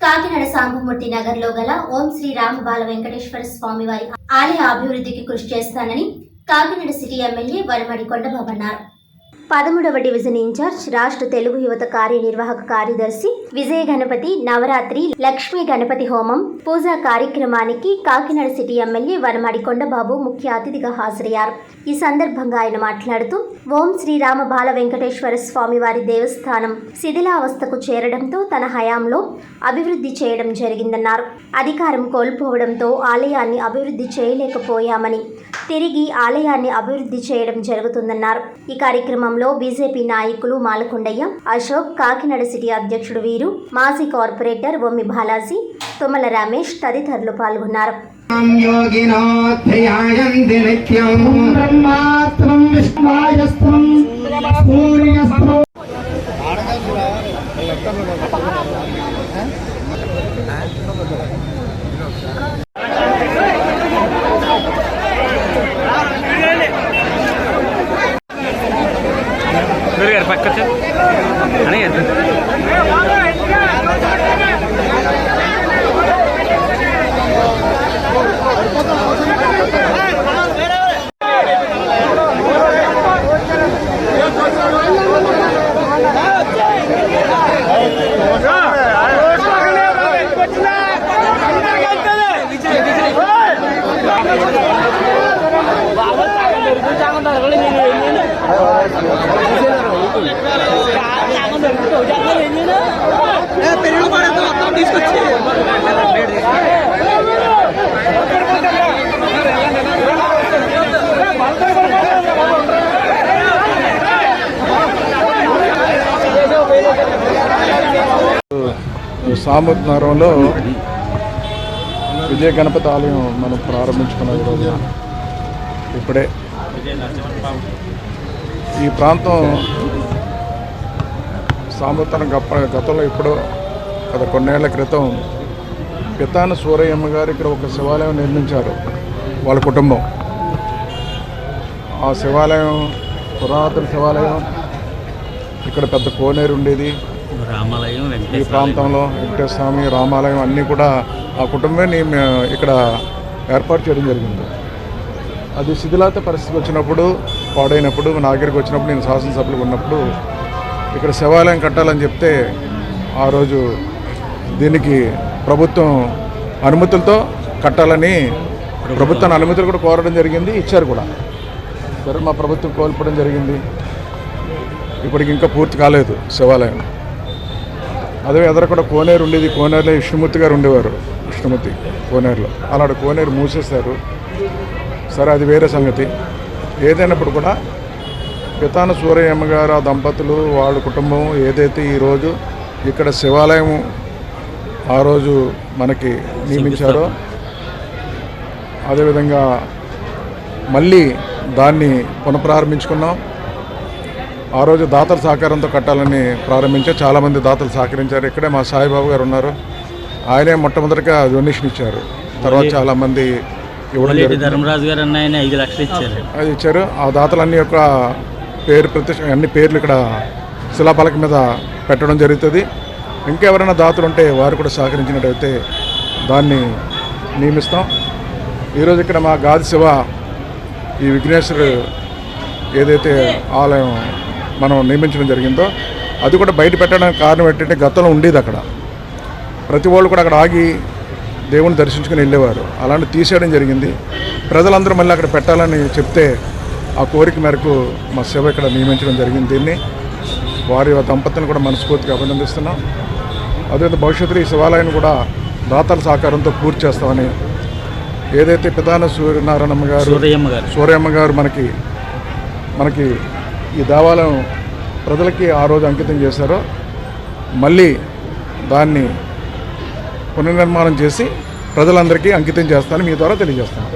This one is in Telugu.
కాకినాడ సాంబమూర్తి నగర్లో గల ఓం శ్రీ రామ బాల వెంకటేశ్వర స్వామి వారి ఆలయ అభివృద్ధికి కృషి చేస్తానని కాకినాడ సిటీ ఎమ్మెల్యే వరమడి కొండబాబు అన్నారు. పదమూడవ డివిజన్ ఇన్ఛార్జ్ రాష్ట్ర తెలుగు యువత కార్యనిర్వాహక కార్యదర్శి విజయ గణపతి నవరాత్రి లక్ష్మీ గణపతి హోమం పూజా కార్యక్రమానికి కాకినాడ సిటీ ఎమ్మెల్యే వనమాడి కొండబాబు ముఖ్య అతిథిగా హాజరయ్యారు. ఈ సందర్భంగా ఆయన మాట్లాడుతూ ఓం శ్రీరామ బాల వెంకటేశ్వర స్వామి వారి దేవస్థానం శిథిలావస్థకు చేరడంతో తన హయాంలో అభివృద్ధి చేయడం జరిగిందన్నారు. అధికారం కోల్పోవడంతో ఆలయాన్ని అభివృద్ధి చేయలేకపోయామని తిరిగి ఆలయాన్ని అభివృద్ధి చేయడం జరుగుతుందన్నారు. ఈ కార్యక్రమం కార్యక్రమంలో బీజేపీ నాయకులు మాలకొండయ్య అశోక్ కాకినాడ సిటీ అధ్యక్షుడు వీరు మాజీ కార్పొరేటర్ ఒమ్మి బాలాజీ తుమ్మల రమేష్ తదితరులు పాల్గొన్నారు. பக்கத்தில் அணையது விஜய் விஜய். సూర్యస్త్రం గురుగారు పక్క తీసుకొచ్చి. సామూత్ విజయ గణపతి ఆలయం మనం ప్రారంభించుకున్న ఈ రోజున ఇప్పుడే. ఈ ప్రాంతం సామూతన గప్ప గతంలో ఇప్పుడు గత కొన్నేళ్ళ క్రితం పితాన సూరయ్యమ్మ గారు ఇక్కడ ఒక శివాలయం నిర్మించారు వాళ్ళ కుటుంబం. ఆ శివాలయం పురాతన శివాలయం ఇక్కడ పెద్ద కోనేరు ఉండేది. రామాలయం ఈ ప్రాంతంలో వెంకటేశ్వర స్వామి రామాలయం అన్నీ కూడా ఆ కుటుంబాన్ని ఇక్కడ ఏర్పాటు చేయడం జరిగింది. అది శిథిలాత పరిస్థితి వచ్చినప్పుడు పాడైనప్పుడు నా దగ్గరికి వచ్చినప్పుడు నేను శాసనసభ్యులు ఉన్నప్పుడు ఇక్కడ శివాలయం కట్టాలని చెప్తే ఆ రోజు దీనికి ప్రభుత్వం అనుమతులతో కట్టాలని ప్రభుత్వం అనుమతులు కూడా కోరడం జరిగింది ఇచ్చారు కూడా. సరే మా ప్రభుత్వం కోల్పోవడం జరిగింది. ఇప్పటికి ఇంకా పూర్తి కాలేదు శివాలయం. అదే ఎదర కూడా కోనేరు ఉండేది కోనేరులో విష్ణుమూర్తి గారు ఉండేవారు విష్ణుమూర్తి కోనేరులో. అలాంటి కోనేరు మూసేశారు. సరే అది వేరే సంగతి. ఏదైనప్పుడు కూడా పితాన సూరయ్యమ్మ గారు ఆ దంపతులు వాళ్ళ కుటుంబం ఏదైతే ఈరోజు ఇక్కడ శివాలయం ఆ రోజు మనకి నియమించారో అదేవిధంగా మళ్ళీ దాన్ని పునఃప్రారంభించుకున్నాం. ఆ రోజు దాతల సహకారంతో కట్టాలని ప్రారంభించారు చాలామంది దాతలు సహకరించారు. ఇక్కడే మా సాయిబాబు గారు ఉన్నారు. ఆయనే మొట్టమొదటిగా డొనేషన్ ఇచ్చారు. తర్వాత చాలామంది ఇవ్వడం ధర్మరాజు గారు అన్న ఆయన ఐదు లక్షలు ఇచ్చారు. అది ఇచ్చారు. ఆ దాతలన్నీ యొక్క పేరు ప్రతిష్ట అన్ని పేర్లు ఇక్కడ శిలాపాలక మీద పెట్టడం జరుగుతుంది. ఇంకెవరైనా దాతలు ఉంటే వారు కూడా సహకరించినట్టయితే దాన్ని నియమిస్తాం. ఈరోజు ఇక్కడ మా గాది శివ ఈ విఘ్నేశ్వరు ఏదైతే ఆలయం మనం నియమించడం జరిగిందో అది కూడా బయట పెట్టడానికి కారణం ఏంటంటే గతంలో ఉండేది అక్కడ. ప్రతి వాళ్ళు కూడా అక్కడ ఆగి దేవుని దర్శించుకుని వెళ్ళేవారు. అలాంటి తీసేయడం జరిగింది. ప్రజలందరూ మళ్ళీ అక్కడ పెట్టాలని చెప్తే ఆ కోరిక మేరకు మా సేవ ఇక్కడ నియమించడం జరిగింది దీన్ని. వారి దంపతులను కూడా మనస్ఫూర్తిగా అభినందిస్తున్నాం. అదేవిధంగా భవిష్యత్తులో ఈ శివాలయాన్ని కూడా దాతల సహకారంతో పూర్తి చేస్తామని ఏదైతే ప్రధాన సూర్యనారాయణమ్మ గారు సూర్యమ్మ గారు. మనకి మనకి ఈ దేవాలయం ప్రజలకి ఆ రోజు అంకితం చేశారో మళ్ళీ దాన్ని పునర్నిర్మాణం చేసి ప్రజలందరికీ అంకితం చేస్తానని మీ ద్వారా తెలియజేస్తాను